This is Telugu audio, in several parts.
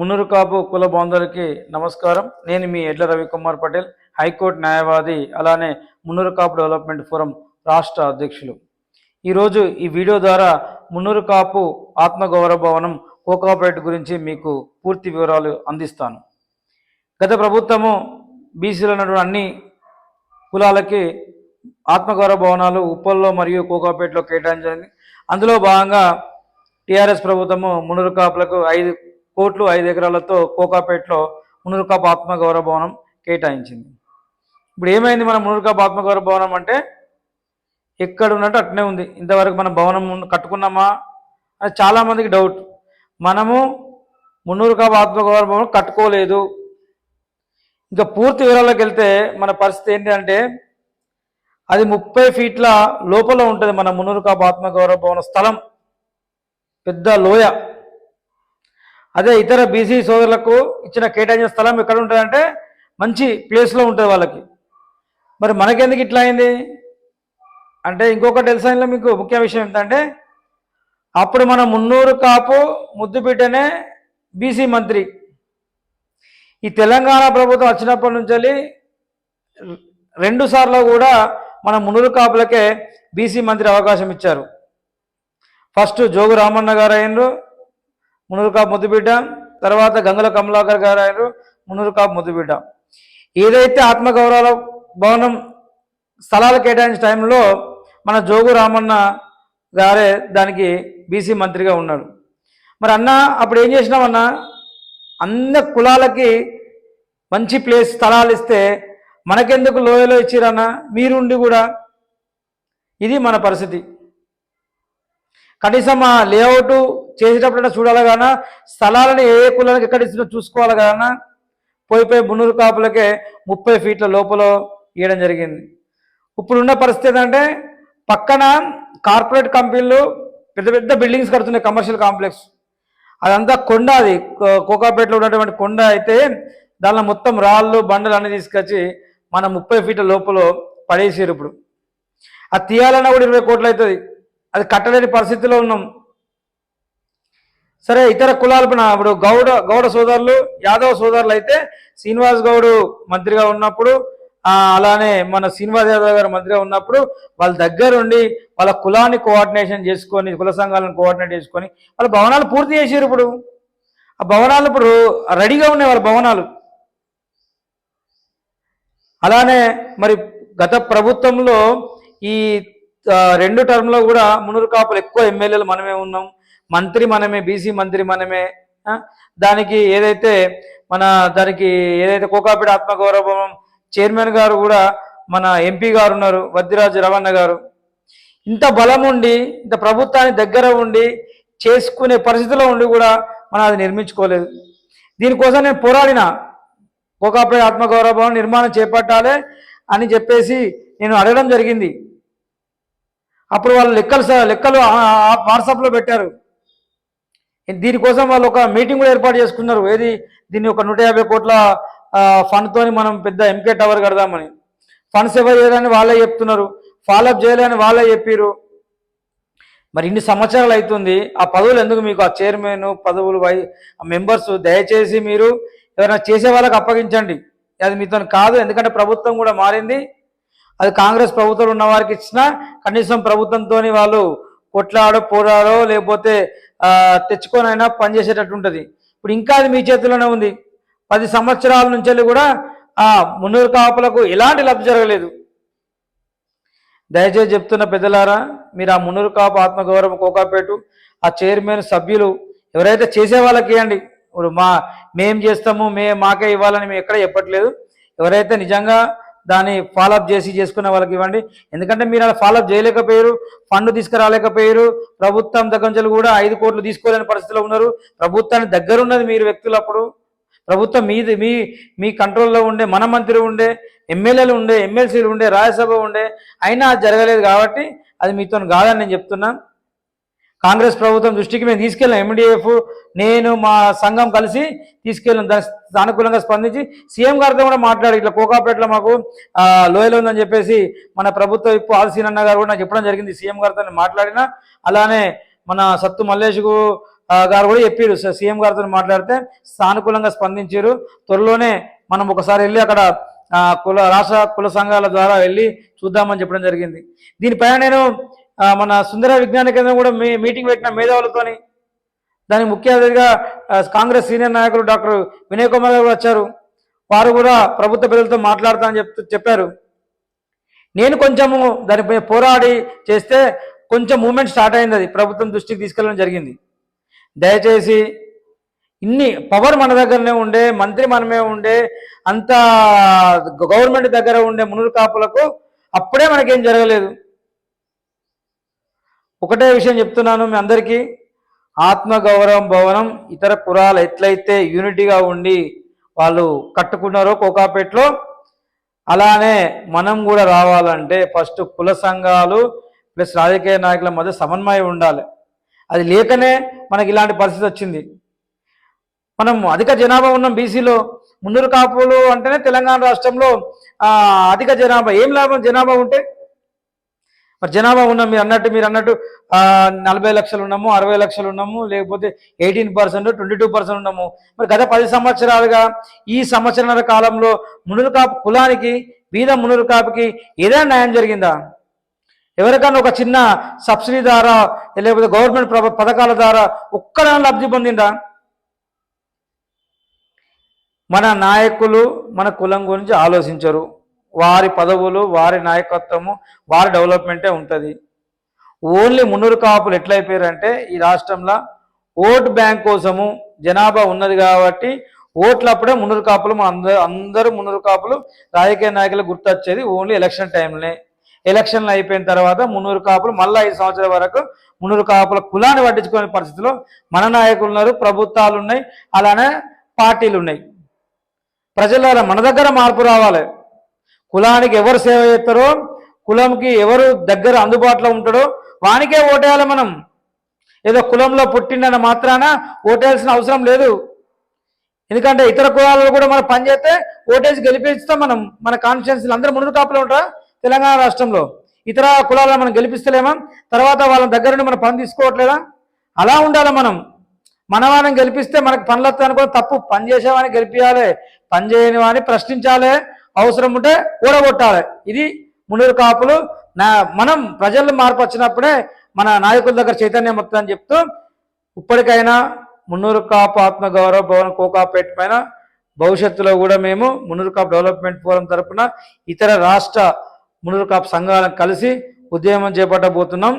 మున్నూరు కాపు కుల బాంధవులకి నమస్కారం. నేను మీ ఎడ్ల రవికుమార్ పటేల్ హైకోర్టు న్యాయవాది అలానే మున్నూరు కాపు డెవలప్మెంట్ ఫోరం రాష్ట్ర అధ్యక్షులు. ఈరోజు ఈ వీడియో ద్వారా మున్నూరు కాపు ఆత్మగౌరవ భవనం కోకాపరేట్ గురించి మీకు పూర్తి వివరాలు అందిస్తాను. గత ప్రభుత్వము బీసీలో ఉన్నటువంటి అన్ని కులాలకి ఆత్మగౌరవ భవనాలు ఉప్పల్లో మరియు కోకాపేటలో కేటాయించింది అందులో భాగంగా టీఆర్ఎస్ ప్రభుత్వము మున్నూరు కాపులకు ఐదు కోట్లు ఐదు ఎకరాలతో కోకాపేటలో మున్నూరు ఆత్మగౌరవ భవనం కేటాయించింది. ఇప్పుడు ఏమైంది మన మున్నూరు ఆత్మగౌరవ భవనం అంటే? ఎక్కడ ఉన్నట్టు అట్నే ఉంది. ఇంతవరకు మనం భవనం కట్టుకున్నామా? అని చాలామందికి డౌట్ మనము మున్నూరు ఆత్మగౌరవ భవనం కట్టుకోలేదు. ఇంకా పూర్తి వివరాల్లోకి వెళ్తే మన పరిస్థితి ఏంటంటే అది ముప్పై ఫీట్ల లోపల ఉంటుంది మన మున్నూరు ఆత్మగౌరవ భవన స్థలం. పెద్ద లోయ. అదే ఇతర బీసీ సోదరులకు ఇచ్చిన కేటాయించిన స్థలం ఎక్కడ ఉంటుందంటే మంచి ప్లేస్లో ఉంటుంది వాళ్ళకి. మరి మనకెందుకు ఇట్లా అయింది? అంటే ఇంకొక తెలుసా మీకు ముఖ్య విషయం ఏంటంటే అప్పుడు మన మున్నూరు కాపు ముద్దుబిడ్డనే బీసీ మంత్రి. ఈ తెలంగాణ ప్రభుత్వం వచ్చినప్పటి నుంచి రెండు సార్లు కూడా మన మునురు కాపులకే బీసీ మంత్రి అవకాశం ఇచ్చారు. ఫస్ట్ జోగు రామన్న గారు అయినరు మునురుకాపు ముద్దుబిడ్డ తర్వాత గంగుల కమలాకర్ గారు ఆయన మునురుకాపు ముద్దుబిడ్డ. ఏదైతే ఆత్మగౌరవ భవనం స్థలాలు కేటాయించిన టైంలో మన జోగు రామన్న గారే దానికి బీసీ మంత్రిగా ఉన్నాడు మరి అన్న అప్పుడు ఏం చేసినామన్నా? అన్ని కులాలకి మంచి ప్లేస్ స్థలాలు ఇస్తే మనకెందుకు లోయలో ఇచ్చిరన్న? మీరుండి కూడా. ఇది మన పరిస్థితి. కనీసం ఆ లేఅవుట్ చేసేటప్పుడైనా చూడాలి కానా స్థలాలను ఏ ఏ కులాలకు ఎక్కడ ఇచ్చినా చూసుకోవాలి కానా పోయి పోయి మున్నూరు కాపులకే ముప్పై ఫీట్ల లోపల ఇవ్వడం జరిగింది. ఇప్పుడున్న పరిస్థితి ఏంటంటే పక్కన కార్పొరేట్ కంపెనీలు పెద్ద పెద్ద బిల్డింగ్స్ కడుతున్నాయి కమర్షియల్ కాంప్లెక్స్. అదంతా కొండ అది. కో- కోకాపేటలో ఉన్నటువంటి కొండ అయితే దానిలో మొత్తం రాళ్ళు బండలు అన్నీ తీసుకొచ్చి మన ముప్పై ఫీట్ల లోపల పడేసారు ఇప్పుడు. అది తీయాలన్నా కూడా ఇరవై కోట్లు అవుతుంది అది కట్టలేని పరిస్థితిలో ఉన్నాం. సరే ఇతర కులాలు పైన ఇప్పుడు గౌడ గౌడ సోదరులు యాదవ సోదరులు అయితే శ్రీనివాస్ గౌడు మంత్రిగా ఉన్నప్పుడు అలానే మన శ్రీనివాస్ యాదవ్ గారు మంత్రిగా ఉన్నప్పుడు వాళ్ళ దగ్గర ఉండి వాళ్ళ కులాన్ని కోఆర్డినేషన్ చేసుకొని కుల సంఘాలను కోఆర్డినేట్ చేసుకొని వాళ్ళ భవనాలు పూర్తి చేసారు ఇప్పుడు. ఆ భవనాలు ఇప్పుడు రెడీగా ఉన్నాయి వాళ్ళ భవనాలు. అలానే మరి గత ప్రభుత్వంలో ఈ రెండు టర్మ్లో కూడా మునురు కాపులు ఎక్కువ ఎమ్మెల్యేలు మనమే ఉన్నాం. మంత్రి మనమే బీసీ మంత్రి మనమే దానికి ఏదైతే మన దానికి ఏదైతే కోకాపేట ఆత్మగౌరవం చైర్మన్ గారు కూడా మన ఎంపీ గారు ఉన్నారు వద్దిరాజు రవణ గారు. ఇంత బలం ఉండి ఇంత ప్రభుత్వానికి దగ్గర ఉండి చేసుకునే పరిస్థితిలో ఉండి కూడా మనం అది నిర్మించుకోలేదు. దీనికోసం నేను పోరాడిన. కోకాపేట ఆత్మగౌరవం నిర్మాణం చేపట్టాలి అని చెప్పేసి నేను అడగడం జరిగింది. అప్పుడు వాళ్ళు లెక్కలు లెక్కలు వాట్సాప్లో పెట్టారు. దీనికోసం వాళ్ళు ఒక మీటింగ్ కూడా ఏర్పాటు చేసుకున్నారు. ఏది? దీన్ని ఒక నూట యాభై కోట్ల ఫండ్తోని మనం పెద్ద ఎంకే టవర్ కడదామని. ఫండ్స్ ఎవరు చేయాలని వాళ్ళే చెప్తున్నారు. ఫాలోఅప్ చేయాలని వాళ్ళే చెప్పారు మరి ఇన్ని సంవత్సరాలు అవుతుంది ఆ పదవులు ఎందుకు మీకు? ఆ చైర్మన్ పదవులు వై ఆ మెంబర్స్ దయచేసి మీరు ఎవరైనా చేసే వాళ్ళకి అప్పగించండి. అది మీతో కాదు. ఎందుకంటే ప్రభుత్వం కూడా మారింది. అది కాంగ్రెస్ ప్రభుత్వం ఉన్న వారికి ఇచ్చినా కనీసం ప్రభుత్వంతో వాళ్ళు కొట్లాడో పోరాడో లేకపోతే తెచ్చుకొనైనా పనిచేసేటట్టు ఉంటుంది. ఇప్పుడు ఇంకా అది మీ చేతిలోనే ఉంది. పది సంవత్సరాల నుంచి కూడా ఆ మున్నూరు కాపులకు ఎలాంటి లబ్ధి జరగలేదు. దయచేసి చెప్తున్న పెద్దలారా మీరు ఆ మున్నూరు కాపు ఆత్మగౌరవం కోకాపేటు ఆ చైర్మన్ సభ్యులు ఎవరైతే చేసే వాళ్ళకి ఇవ్వండి. ఇప్పుడు మా మేం చేస్తాము మే మాకే ఇవ్వాలని మేము ఎక్కడ చెప్పట్లేదు. ఎవరైతే నిజంగా దాన్ని ఫాలోఅప్ చేసి చేసుకున్న వాళ్ళకి ఇవ్వండి. ఎందుకంటే మీరు అలా ఫాలోఅప్ చేయలేకపోయారు ఫండ్ తీసుకురాలేకపోయారు ప్రభుత్వం దగ్గర నుంచి కూడా ఐదు కోట్లు తీసుకోలేని పరిస్థితిలో ఉన్నారు. ప్రభుత్వానికి దగ్గర ఉన్నది మీరు వ్యక్తులు అప్పుడు. ప్రభుత్వం మీది మీ మీ కంట్రోల్లో ఉండే మన మంత్రి ఉండే ఎమ్మెల్యేలు ఉండే ఎమ్మెల్సీలు ఉండే రాజ్యసభ ఉండే అయినా అది జరగలేదు కాబట్టి అది మీతో కాదని నేను చెప్తున్నాను కాంగ్రెస్ ప్రభుత్వం దృష్టికి మేము తీసుకెళ్ళాం ఎండిఎఫ్ నేను మా సంఘం కలిసి తీసుకెళ్ళాం దాని సానుకూలంగా స్పందించి సీఎం గారితో కూడా మాట్లాడి ఇట్లా కోకాపేటలో మాకు లోయలో ఉందని చెప్పేసి మన ప్రభుత్వ ఇప్పు ఆల్సీన్ అన్న గారు కూడా నాకు చెప్పడం జరిగింది. సీఎం గారితో మాట్లాడినా అలానే మన సత్తు మల్లేష్కు గారు కూడా చెప్పారు. సీఎం గారితో మాట్లాడితే సానుకూలంగా స్పందించారు. త్వరలోనే మనం ఒకసారి వెళ్ళి అక్కడ కుల రాష్ట్ర కుల సంఘాల ద్వారా వెళ్ళి చూద్దామని చెప్పడం జరిగింది. దీనిపైన నేను మన సుందర విజ్ఞాన కేంద్రం కూడా మీ మీటింగ్ పెట్టిన మేధావులతోని దానికి ముఖ్య అతిథిగా కాంగ్రెస్ సీనియర్ నాయకులు డాక్టర్ వినయ్ కుమార్ గారు వచ్చారు. వారు కూడా ప్రభుత్వ ప్రజలతో మాట్లాడతానని చెప్తూ చెప్పారు. నేను కొంచెము దానిపై పోరాడి చేస్తే కొంచెం మూమెంట్ స్టార్ట్ అయింది అది. ప్రభుత్వం దృష్టికి తీసుకెళ్ళడం జరిగింది. దయచేసి ఇన్ని పవర్ మన దగ్గరనే ఉండే మంత్రి మనమే ఉండే అంత గవర్నమెంట్ దగ్గర ఉండే మునురు కాపులకు అప్పుడే మనకేం జరగలేదు. ఒకటే విషయం చెప్తున్నాను మీ అందరికీ. ఆత్మగౌరవం భవనం ఇతర కులాలు ఎట్లయితే యూనిటీగా ఉండి వాళ్ళు కట్టుకున్నారో కోకాపేటలో అలానే మనం కూడా రావాలంటే ఫస్ట్ కుల సంఘాలు ప్లస్ రాజకీయ నాయకుల మధ్య సమన్వయం ఉండాలి. అది లేకనే మనకి ఇలాంటి పరిస్థితి వచ్చింది. మనం అధిక జనాభా ఉన్నాం బీసీలో. మున్నూరు కాపులు అంటేనే తెలంగాణ రాష్ట్రంలో అధిక జనాభా. ఏం లాభం జనాభా ఉంటే? మరి జనాభా ఉన్నాం మీరు అన్నట్టు మీరు అన్నట్టు నలభై లక్షలు ఉన్నాము అరవై లక్షలు ఉన్నాము లేకపోతే eighteen percent twenty two percent ఉన్నాము. మరి గత పది సంవత్సరాలుగా ఈ సంవత్సరాల కాలంలో మునులు కాపు కులానికి బీద మునులు కాపుకి ఏదైనా న్యాయం జరిగిందా? ఎవరికైనా ఒక చిన్న సబ్సిడీ ద్వారా లేకపోతే గవర్నమెంట్ పథకాల ద్వారా ఒక్కడైనా లబ్ధి పొందిందా? మన నాయకులు మన కులం గురించి ఆలోచించరు. వారి పదవులు వారి నాయకత్వము వారి డెవలప్మెంటే ఉంటుంది. ఓన్లీ మున్నూరు కాపులు ఎట్లయిపోయారంటే ఈ రాష్ట్రంలో ఓట్ బ్యాంక్ కోసము జనాభా ఉన్నది కాబట్టి ఓట్లప్పుడే మున్నూరు కాపులు మన అందరూ అందరూ మున్నూరు కాపులు రాజకీయ నాయకులు గుర్తొచ్చేది ఓన్లీ ఎలక్షన్ టైంలోనే ఎలక్షన్లు అయిపోయిన తర్వాత మున్నూరు కాపులు మళ్ళీ ఐదు సంవత్సరాల వరకు మున్నూరు కాపుల కులాన్ని పట్టించుకునే పరిస్థితిలో మన నాయకులు ఉన్నారు ప్రభుత్వాలు ఉన్నాయి అలానే పార్టీలు ఉన్నాయి. ప్రజల మన దగ్గర మార్పు రావాలి. కులానికి ఎవరు సేవ చేస్తారో కులంకి ఎవరు దగ్గర అందుబాటులో ఉంటాడో వానికే ఓటేయాలి మనం. ఏదో కులంలో పుట్టిండన్న మాత్రాన ఓటేయాల్సిన అవసరం లేదు. ఎందుకంటే ఇతర కులాలలో కూడా మనం పనిచేస్తే ఓటేసి గెలిపిస్తాం మనం. మన కాన్స్టిట్యున్సీలు అందరూ ముందు కాపులో ఉంటారా? తెలంగాణ రాష్ట్రంలో. ఇతర కులాలను మనం గెలిపిస్తలేమా? తర్వాత వాళ్ళ దగ్గర నుండి మనం పని తీసుకోవట్లేదా? అలా ఉండాలి మనం. మన గెలిపిస్తే మనకు పనులు వస్తాయనుకో తప్పు. పని చేసేవాడిని గెలిపించాలి పని చేయని వాడిని ప్రశ్నించాలి. అవసరం ఉంటే ఊడగొట్టాలి ఇది మునూరు కాపులు. నా మనం ప్రజల్లో మార్పు వచ్చినప్పుడే మన నాయకుల దగ్గర చైతన్యం వస్తుందని చెప్తూ ఇప్పటికైనా మున్నూరు కాపు ఆత్మగౌరవ భవన్ కోకాపేట పైన భవిష్యత్తులో కూడా మేము మున్నూరు కాపు డెవలప్మెంట్ ఫోరం తరఫున ఇతర రాష్ట్ర మున్నూరు కాపు సంఘాలను కలిసి ఉద్యమం చేపట్టబోతున్నాం.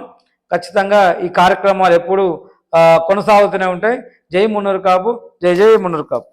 ఖచ్చితంగా ఈ కార్యక్రమాలు ఎప్పుడు కొనసాగుతూనే ఉంటాయి. జై మున్నూరు కాపు. జై జై మున్నూరు కాపు.